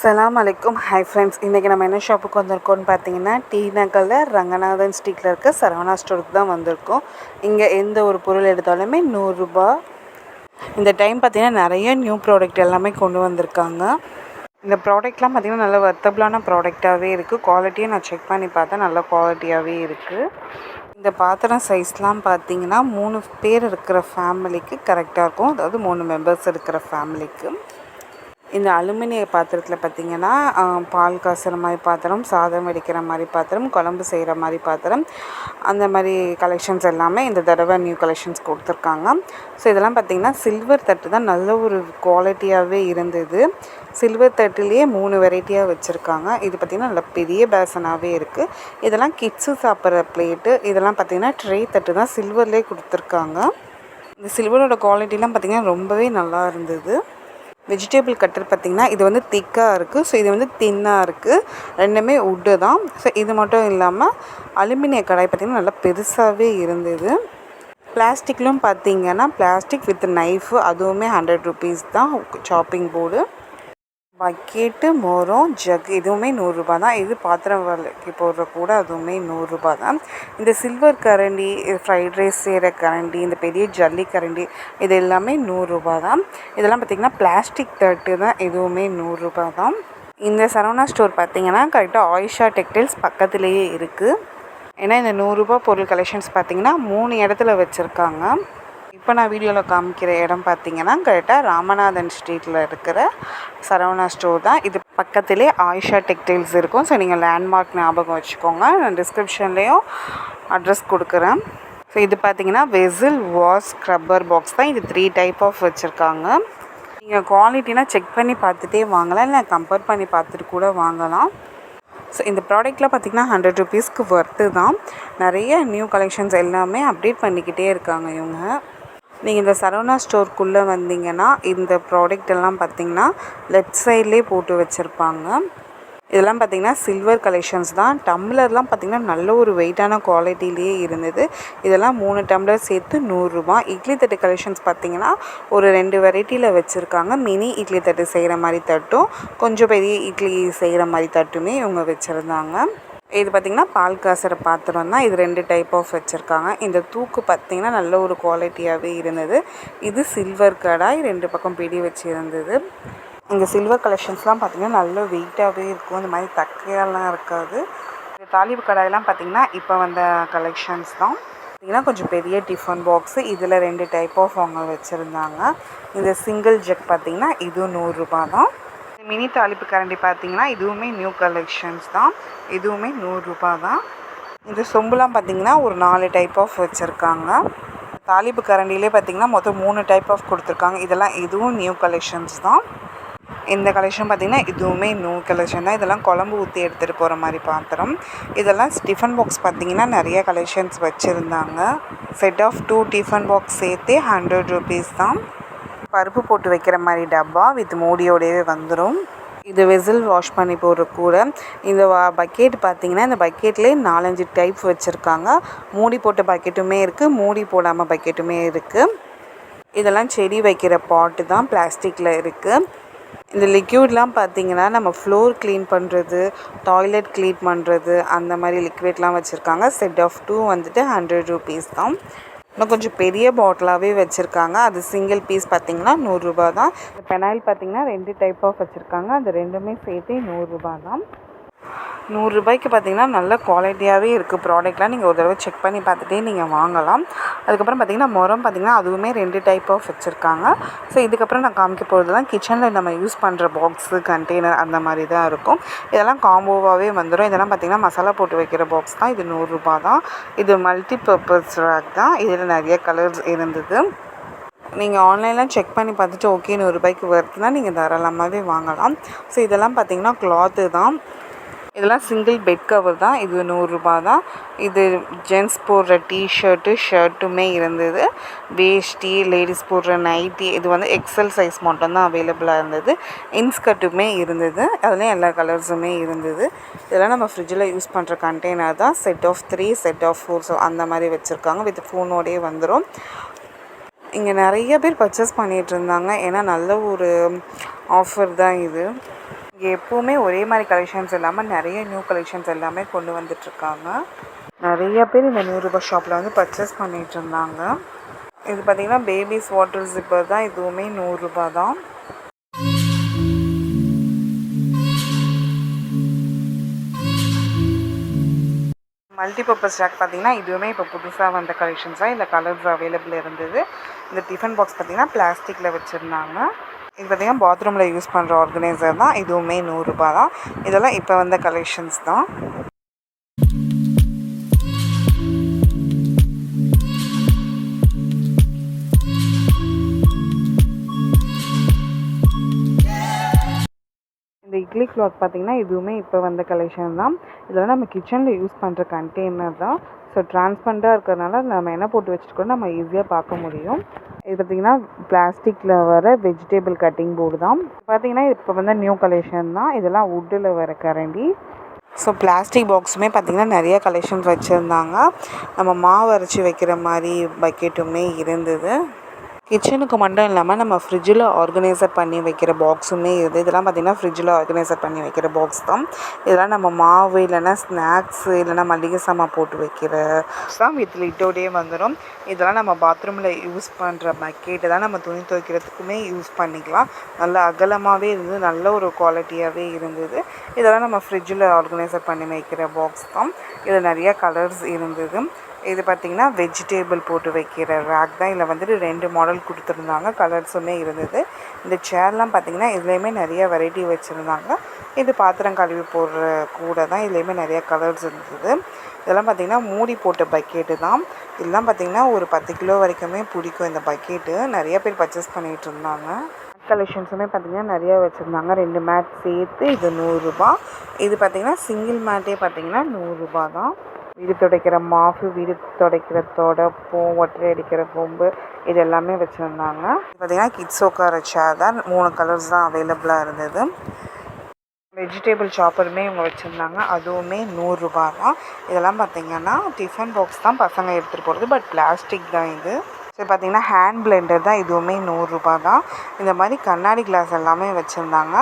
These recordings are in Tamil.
சலாம் அலைக்கும் ஹை ஃப்ரெண்ட்ஸ் இன்றைக்கி நம்ம என்ன ஷாப்புக்கு வந்திருக்கோம்னு பார்த்தீங்கன்னா டி நகரில் ரங்கநாதன் ஸ்ட்ரீட்டில் இருக்க சரவணா ஸ்டோருக்கு தான் வந்திருக்கோம். இங்கே எந்த ஒரு பொருள் எடுத்தாலுமே நூறுரூபா இந்த டைம் பார்த்தீங்கன்னா நிறைய நியூ ப்ராடக்ட் எல்லாமே கொண்டு வந்திருக்காங்க. இந்த ப்ராடக்ட்லாம் பார்த்தீங்கன்னா நல்ல வர்த்தபிளான ப்ராடக்டாகவே இருக்குது குவாலிட்டியை நான் செக் பண்ணி பார்த்தேன். நல்ல குவாலிட்டியாகவே இருக்குது இந்த பாத்திரம் சைஸ்லாம் பார்த்தீங்கன்னா மூணு பேர் இருக்கிற ஃபேமிலிக்கு கரெக்டாக இருக்கும். அதாவது மூணு மெம்பர்ஸ் இருக்கிற ஃபேமிலிக்கு இந்த அலுமினிய பாத்திரத்தில் பார்த்திங்கன்னா பால் காசுற மாதிரி பாத்திரம் சாதம் வடிக்கிற மாதிரி பாத்திரம் குழம்பு செய்கிற மாதிரி பாத்திரம் அந்த மாதிரி கலெக்ஷன்ஸ் எல்லாமே இந்த தடவை நியூ கலெக்ஷன்ஸ் கொடுத்துருக்காங்க. ஸோ இதெல்லாம் பார்த்திங்கன்னா சில்வர் தட்டு தான் நல்ல ஒரு குவாலிட்டியாகவே இருந்தது. சில்வர் தட்டுலேயே மூணு வெரைட்டியாக வச்சுருக்காங்க. இது பார்த்திங்கன்னா நல்ல பெரிய பேசனாகவே இருக்குது இதெல்லாம் கிட்ஸு சாப்பிட்ற பிளேட்டு இதெல்லாம் பார்த்திங்கன்னா ட்ரே தட்டு தான் சில்வர்லேயே கொடுத்துருக்காங்க. இந்த சில்வரோட குவாலிட்டிலாம் பார்த்திங்கன்னா ரொம்பவே நல்லா இருந்தது. வெஜிடபிள் கட்டர் பார்த்திங்கன்னா இது வந்து திக்காக இருக்குது ஸோ இது வந்து தின்னாக இருக்குது ரெண்டுமே உட்டு தான். ஸோ இது மட்டும் இல்லாமல் அலுமினிய கடாய் பார்த்திங்கன்னா நல்லா பெருசாகவே இருந்தது. பிளாஸ்டிக்லும் பார்த்திங்கன்னா பிளாஸ்டிக் வித் நைஃபு அதுவுமே ஹண்ட்ரட் ருபீஸ் தான் சாப்பிங் போர்டு பக்கெட்டு மோரம் ஜக் இதுவுமே நூறுரூபா தான் இது பாத்திரம் விளக்கி போடுற கூட அதுவுமே நூறுரூபா தான் இந்த சில்வர் கரண்டி ஃப்ரைட் ரைஸ் செய்கிற கரண்டி இந்த பெரிய ஜல்லி கரண்டி இது எல்லாமே நூறுரூபா தான் இதெல்லாம் பார்த்திங்கன்னா பிளாஸ்டிக் தட்டு தான். எதுவுமே நூறுரூபா தான் இந்த சரவணா ஸ்டோர் பார்த்திங்கன்னா கரெக்டாக ஆயிஷா டெக்டைல்ஸ் பக்கத்துலேயே இருக்குது ஏன்னா இந்த நூறுரூபா பொருள் கலெக்ஷன்ஸ் பார்த்திங்கன்னா மூணு இடத்துல வச்சுருக்காங்க. இப்போ நான் வீடியோவில் காமிக்கிற இடம் பார்த்தீங்கன்னா கரெக்டாக ராமநாதன் ஸ்ட்ரீட்டில் இருக்கிற சரவணா ஸ்டோர் தான். இது பக்கத்திலே ஆயிஷா டெக்டைல்ஸ் இருக்கும். ஸோ நீங்கள் லேண்ட்மார்க் ஞாபகம் வச்சுக்கோங்க. நான் டிஸ்கிரிப்ஷன்லேயும் அட்ரஸ் கொடுக்குறேன். ஸோ இது பார்த்தீங்கன்னா வெசில் வாஷ் ஸ்க்ரப்பர் பாக்ஸ் தான். இது த்ரீ டைப் ஆஃப் வச்சுருக்காங்க. நீங்கள் குவாலிட்டினா செக் பண்ணி பார்த்துட்டே வாங்கலாம். இல்லை கம்பேர் பண்ணி பார்த்துட்டு கூட வாங்கலாம். ஸோ இந்த ப்ராடக்ட்லாம் பார்த்திங்கன்னா ஹண்ட்ரட் ருபீஸ்க்கு ஒர்த்து தான். நிறைய நியூ கலெக்ஷன்ஸ் எல்லாமே அப்டேட் பண்ணிக்கிட்டே இருக்காங்க இவங்க. நீங்கள் இந்த சரவணா ஸ்டோர்க்குள்ளே வந்தீங்கன்னா இந்த ப்ராடக்ட் எல்லாம் பார்த்தீங்கன்னா லெஃப்ட் சைட்லேயே போட்டு வச்சுருப்பாங்க. இதெல்லாம் பார்த்திங்கன்னா சில்வர் கலெக்ஷன்ஸ் தான். டம்ளர்லாம் பார்த்திங்கன்னா நல்ல ஒரு வெயிட்டான குவாலிட்டிலேயே இருந்தது. இதெல்லாம் மூணு டம்ளர் சேர்த்து நூறுரூபா இட்லி தட்டு கலெக்ஷன்ஸ் பார்த்திங்கன்னா ஒரு ரெண்டு வெரைட்டியில் வச்சுருக்காங்க. மினி இட்லி தட்டு செய்கிற மாதிரி தட்டும். கொஞ்சம் பெரிய இட்லி செய்கிற மாதிரி தட்டுமே இவங்க வச்சுருந்தாங்க. இது பார்த்திங்கன்னா பால் காசுற பாத்திரம் தான். இது ரெண்டு டைப் ஆஃப் வச்சுருக்காங்க. இந்த தூக்கு பார்த்திங்கன்னா நல்ல ஒரு குவாலிட்டியாகவே இருந்தது. இது சில்வர் கடாய் ரெண்டு பக்கம் பிடி வச்சு இருந்தது சில்வர் கலெக்ஷன்ஸ்லாம் பார்த்திங்கன்னா நல்ல வெயிட்டாகவே இருக்கும். இந்த மாதிரி தக்கையெல்லாம் இருக்காது. இந்த தாலிபு கடாயெல்லாம் பார்த்திங்கன்னா இப்போ வந்த கலெக்ஷன்ஸ் தான். பார்த்திங்கன்னா கொஞ்சம் பெரிய டிஃபன் பாக்ஸு இதில் ரெண்டு டைப் ஆஃப் அவங்க வச்சுருந்தாங்க. இந்த சிங்கிள் ஜெக் பார்த்திங்கன்னா இதுவும் நூறுரூபா தான். மினி தாளிப்பு கரண்டி பார்த்தீங்கன்னா இதுவுமே நியூ கலெக்ஷன்ஸ் தான். இதுவுமே நூறுரூபா தான் இந்த சொம்புலாம் பார்த்திங்கன்னா ஒரு நாலு டைப் ஆஃப் வச்சுருக்காங்க. தாலிப்பு கரண்டிலே பார்த்திங்கன்னா மொத்தம் மூணு டைப் ஆஃப் கொடுத்துருக்காங்க. இதெல்லாம் இதுவும் நியூ கலெக்ஷன்ஸ் தான். இந்த கலெக்ஷன் பார்த்திங்கன்னா இதுவுமே நியூ கலெக்ஷன் தான். இதெல்லாம் குழம்பு ஊற்றி எடுத்துகிட்டு போகிற மாதிரி பாத்திரம். இதெல்லாம் டிஃபன் பாக்ஸ் பார்த்திங்கன்னா நிறைய கலெக்ஷன்ஸ் வச்சுருந்தாங்க. Set of two tiffin box சேர்த்தே ஹண்ட்ரட் ருபீஸ் தான். பருப்பு போட்டு வைக்கிற மாதிரி டப்பா வித் மூடியோடவே வந்துடும் இது வெசில் வாஷ் பண்ணி போடுற கூட இந்த பக்கெட் பார்த்திங்கன்னா இந்த பக்கெட்லேயே நாலஞ்சு டைப் வச்சுருக்காங்க. மூடி போட்ட பக்கெட்டுமே இருக்குது மூடி போடாமல் பக்கெட்டுமே இருக்குது இதெல்லாம் செடி வைக்கிற பாட்டு தான் பிளாஸ்டிக்கில் இருக்குது இந்த லிக்யூட்லாம் பார்த்திங்கன்னா நம்ம ஃப்ளோர் க்ளீன் பண்ணுறது டாய்லெட் க்ளீன் பண்ணுறது அந்த மாதிரி லிக்விட்லாம் வச்சுருக்காங்க. செட் ஆஃப் டூ வந்துட்டு ஹண்ட்ரட் ருபீஸ் தான். இன்னும் கொஞ்சம் பெரிய பாட்டிலாகவே வச்சுருக்காங்க. அது சிங்கிள் பீஸ் பார்த்திங்கன்னா நூறுரூபா தான். பெனாயில் பார்த்திங்கன்னா ரெண்டு டைப் ஆஃப் வச்சுருக்காங்க. அது ரெண்டுமே சேர்த்து நூறுரூபா தான். நூறுரூபாய்க்கு பார்த்திங்கன்னா நல்ல குவாலிட்டியாகவே இருக்குது ப்ராடக்ட்லாம் நீங்கள் ஒரு தடவை செக் பண்ணி பார்த்துட்டே நீங்கள் வாங்கலாம். அதுக்கப்புறம் பார்த்திங்கன்னா முறம் பார்த்திங்கன்னா அதுவுமே ரெண்டு டைப் ஆஃப் வச்சுருக்காங்க. ஸோ இதுக்கப்புறம் நான் காமிக்க போகிறது தான் கிச்சனில் நம்ம யூஸ் பண்ணுற பாக்ஸு கண்டெய்னர் அந்த மாதிரி தான் இருக்கும். இதெல்லாம் காம்போவாகவே வந்துடும் இதெல்லாம் பார்த்திங்கன்னா மசாலா போட்டு வைக்கிற பாக்ஸ் தான். இது நூறுரூபா தான். இது மல்டி பர்பஸ் ரேக் தான். இதில் நிறைய கலர்ஸ் இருந்தது. நீங்கள் ஆன்லைனில் செக் பண்ணி பார்த்துட்டு ஓகே நூறுரூபாய்க்கு வருதுன்னா நீங்கள் தாராளமாகவே வாங்கலாம். ஸோ இதெல்லாம் பார்த்திங்கன்னா கிளாத்து தான். இதெல்லாம் சிங்கிள் பெட் கவர் தான். இது நூறுரூபா தான். இது ஜென்ஸ் போடுற டிஷர்ட்டு ஷர்ட்டுமே இருந்தது. வேஷ்டி லேடிஸ் போடுற நைட்டி இது வந்து எக்ஸல் சைஸ் மட்டும்தான் அவைலபிளாக இருந்தது. இன்ஸ்கர்ட்டுமே இருந்தது. அதுலேயும் எல்லா கலர்ஸுமே இருந்தது. இதெல்லாம் நம்ம ஃப்ரிட்ஜில் யூஸ் பண்ணுற கண்டெய்னர் தான். Set of three set of four so அந்த மாதிரி வச்சுருக்காங்க. வித் ஃபோனோடே வந்துடும் இங்கே நிறைய பேர் பர்ச்சேஸ் பண்ணிகிட்டு இருந்தாங்க. ஏன்னா நல்ல ஒரு ஆஃபர் தான் இது. இங்கே எப்போவுமே ஒரே மாதிரி கலெக்ஷன்ஸ் இல்லாமல் நிறைய நியூ கலெக்ஷன்ஸ் எல்லாமே கொண்டு வந்துட்ருக்காங்க நிறைய பேர் இந்த நூறுரூபா ஷாப்பில் வந்து பர்ச்சேஸ் பண்ணிகிட்டு இருந்தாங்க இது பார்த்திங்கன்னா பேபிஸ் வாட்டர் ஜிப்பர் தான். இதுவுமே நூறுரூபா தான். மல்டிபர்பஸ் ரேக் பார்த்தீங்கன்னா இதுவுமே இப்போ புதுசாக வந்த கலெக்ஷன்ஸாக இல்லை கலர்ஸ் அவைலபிள் இருந்தது. இந்த டிஃபன் பாக்ஸ் பார்த்தீங்கன்னா பிளாஸ்டிக்கில் வச்சுருந்தாங்க. இது பார்த்திங்கன்னா பாத்ரூமில் யூஸ் பண்ணுற ஆர்கனைசர் தான். இதுவுமே நூறுரூபா தான். இதெல்லாம் இப்போ வந்த கலெக்ஷன்ஸ் தான். இட்லி கிளாத் பார்த்திங்கன்னா இதுவுமே இப்போ வந்த கலெக்ஷன் தான். இதெல்லாம் நம்ம கிச்சனில் யூஸ் பண்ணுற கண்டெய்னர் தான். ஸோ டிரான்ஸ்பரண்ட்டாக இருக்கிறதுனால நம்ம என்ன போட்டு வச்சுட்டு கூட நம்ம ஈஸியாக பார்க்க முடியும். இது பார்த்திங்கன்னா பிளாஸ்டிக்கில் வர வெஜிடபிள் கட்டிங் போர்டு தான். பார்த்திங்கன்னா இப்போ வந்து நியூ கலெக்ஷன் தான். இதெல்லாம் வுட்டில் வர கரண்டி. ஸோ பிளாஸ்டிக் பாக்ஸுமே பார்த்திங்கன்னா நிறைய கலெக்ஷன்ஸ் வச்சுருந்தாங்க. நம்ம மாவு அரைச்சி வைக்கிற மாதிரி பக்கெட்டுமே இருந்தது. கிச்சனுக்கு மட்டும் இல்லாமல் நம்ம ஃப்ரிட்ஜில் ஆர்கனைசர் பண்ணி வைக்கிற பாக்ஸுமே இது. இதெல்லாம் பார்த்திங்கன்னா ஃப்ரிட்ஜில் ஆர்கனைசர் பண்ணி வைக்கிற பாக்ஸ் தான். இதெல்லாம் நம்ம மாவு இல்லைன்னா ஸ்நாக்ஸு இல்லைன்னா மளிகை சாமான் போட்டு வைக்கிற தான். வித் லிட்டோடையே வந்துடும் இதெல்லாம் நம்ம பாத்ரூமில் யூஸ் பண்ணுற பக்கெட்டு தான் நம்ம துணி துவைக்கிறதுக்குமே யூஸ் பண்ணிக்கலாம். நல்ல அகலமாகவே இருந்தது நல்ல ஒரு குவாலிட்டியாகவே இருந்தது. இதெல்லாம் நம்ம ஃப்ரிட்ஜில் ஆர்கனைசர் பண்ணி வைக்கிற பாக்ஸ் தான். இதில் நிறையா கலர்ஸ் இருந்தது. இது பார்த்திங்கன்னா வெஜிடேபிள் போட்டு வைக்கிற ரேக் தான். இதில் வந்துட்டு ரெண்டு மாடல் கொடுத்துருந்தாங்க. கலர்ஸுமே இருந்தது. இந்த சேர்லாம் பார்த்திங்கன்னா இதுலேயுமே நிறைய வெரைட்டி வச்சுருந்தாங்க. இது பாத்திரம் கழுவி போடுற கூட தான் இதுலேயுமே நிறைய கலர்ஸ் இருந்தது. இதெல்லாம் பார்த்திங்கன்னா மூடி போட்ட பக்கெட்டு தான். இதெல்லாம் பார்த்திங்கன்னா ஒரு பத்து கிலோ வரைக்குமே பிடிக்கும் இந்த பக்கெட்டு நிறைய பேர் பர்ச்சேஸ் பண்ணிகிட்டு இருந்தாங்க. கலெக்ஷன்ஸுமே பார்த்திங்கன்னா நிறையா வச்சுருந்தாங்க. ரெண்டு மேட் சேர்த்து இது நூறுரூபா இது பார்த்திங்கன்னா சிங்கிள் மேட்டே பார்த்திங்கன்னா நூறுரூபா தான். வீடு துடைக்கிற மாஃபு வீடு துடைக்கிற தொடப்போ ஒற்றை அடிக்கிற கொம்பு இது எல்லாமே வச்சுருந்தாங்க. பார்த்திங்கன்னா கிட்ஸ் உட்கார சேர் தான். மூணு கலர்ஸ் தான் அவைலபிளாக இருந்தது. வெஜிடேபிள் சாப்பருமே இவங்க வச்சுருந்தாங்க. அதுவுமே நூறுரூபா தான் இதெல்லாம் பார்த்திங்கன்னா டிஃபன் பாக்ஸ் தான் பசங்க எடுத்துகிட்டு போகிறது பட் பிளாஸ்டிக் தான் இது. சரி பார்த்திங்கன்னா ஹேண்ட் பிளெண்டர் தான் இதுவுமே நூறுரூபா தான். இந்த மாதிரி கண்ணாடி கிளாஸ் எல்லாமே வச்சுருந்தாங்க.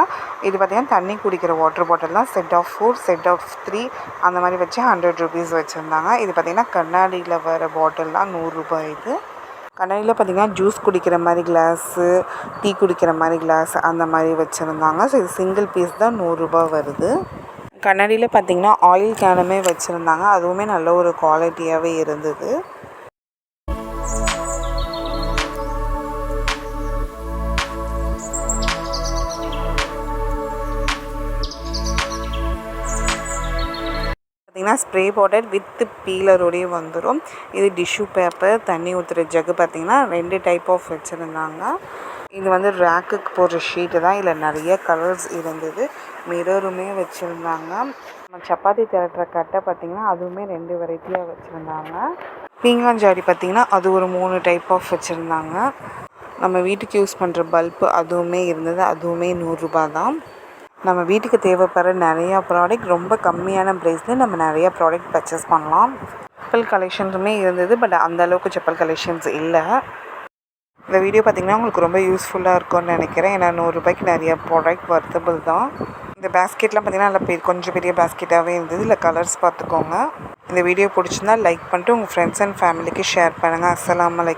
இது பார்த்திங்கன்னா தண்ணி குடிக்கிற வாட்டர் பாட்டில் தான். Set of four set of three அந்த மாதிரி வச்சு ஹண்ட்ரட் ருபீஸ் வச்சுருந்தாங்க. இது பார்த்திங்கன்னா கண்ணாடியில் வர பாட்டில் தான் நூறுரூபா இது. கண்ணாடியில் பார்த்திங்கன்னா ஜூஸ் குடிக்கிற மாதிரி கிளாஸு டீ குடிக்கிற மாதிரி கிளாஸ் அந்த மாதிரி வச்சுருந்தாங்க. ஸோ இது சிங்கிள் பீஸ் தான் நூறுரூபா வருது. கண்ணாடியில் பார்த்திங்கன்னா ஆயில் கேனுமே வச்சுருந்தாங்க. அதுவுமே நல்ல ஒரு குவாலிட்டியாகவே இருந்தது. பார்த்தீங்கன்னா ஸ்ப்ரே பாட்டட் வித் பீலரோடையே வந்துடும் இது டிஷ்யூ பேப்பர் தண்ணி ஊற்றுற ஜக்கு பார்த்திங்கன்னா ரெண்டு டைப் ஆஃப் வச்சுருந்தாங்க. இது வந்து ரேக்குக்கு போடுற ஷீட்டு தான். இதில் நிறைய கலர்ஸ் இருந்தது. மிரருமே வச்சுருந்தாங்க. நம்ம சப்பாத்தி திரட்டுற கட்டை பார்த்திங்கன்னா அதுவுமே ரெண்டு வெரைட்டியாக வச்சுருந்தாங்க. பீங்காஞ்சாடி பார்த்திங்கன்னா அது ஒரு மூணு டைப் ஆஃப் வச்சுருந்தாங்க. நம்ம வீட்டுக்கு யூஸ் பண்ணுற பல்பு அதுவுமே இருந்தது. அதுவுமே நூறுரூபா தான். நம்ம வீட்டுக்கு தேவைப்படுற நிறையா ப்ராடக்ட் ரொம்ப கம்மியான ப்ரைஸில் நம்ம நிறையா ப்ராடக்ட் பர்ச்சேஸ் பண்ணலாம். செப்பல் கலெக்ஷன்ஸுமே இருந்தது பட் அந்த அளவுக்கு செப்பல் கலெக்ஷன்ஸ் இல்லை. இந்த வீடியோ பார்த்திங்கன்னா உங்களுக்கு ரொம்ப யூஸ்ஃபுல்லாக இருக்கும்னு நினைக்கிறேன். ஏன்னா நூறுரூபாய்க்கு நிறைய ப்ராடக்ட் வர்த்தபிள் தான். இந்த பேஸ்கெட்லாம் பார்த்திங்கன்னா நல்லா கொஞ்சம் பெரிய பேஸ்கெட்டாகவே இருந்தது. இல்லை கலர்ஸ் பார்த்துக்கோங்க இந்த வீடியோ பிடிச்சிருந்தா லைக் பண்ணிட்டு உங்கள் ஃப்ரெண்ட்ஸ் அண்ட் ஃபேமிலிக்கு ஷேர் பண்ணுங்கள் அஸ்லாம் லைக்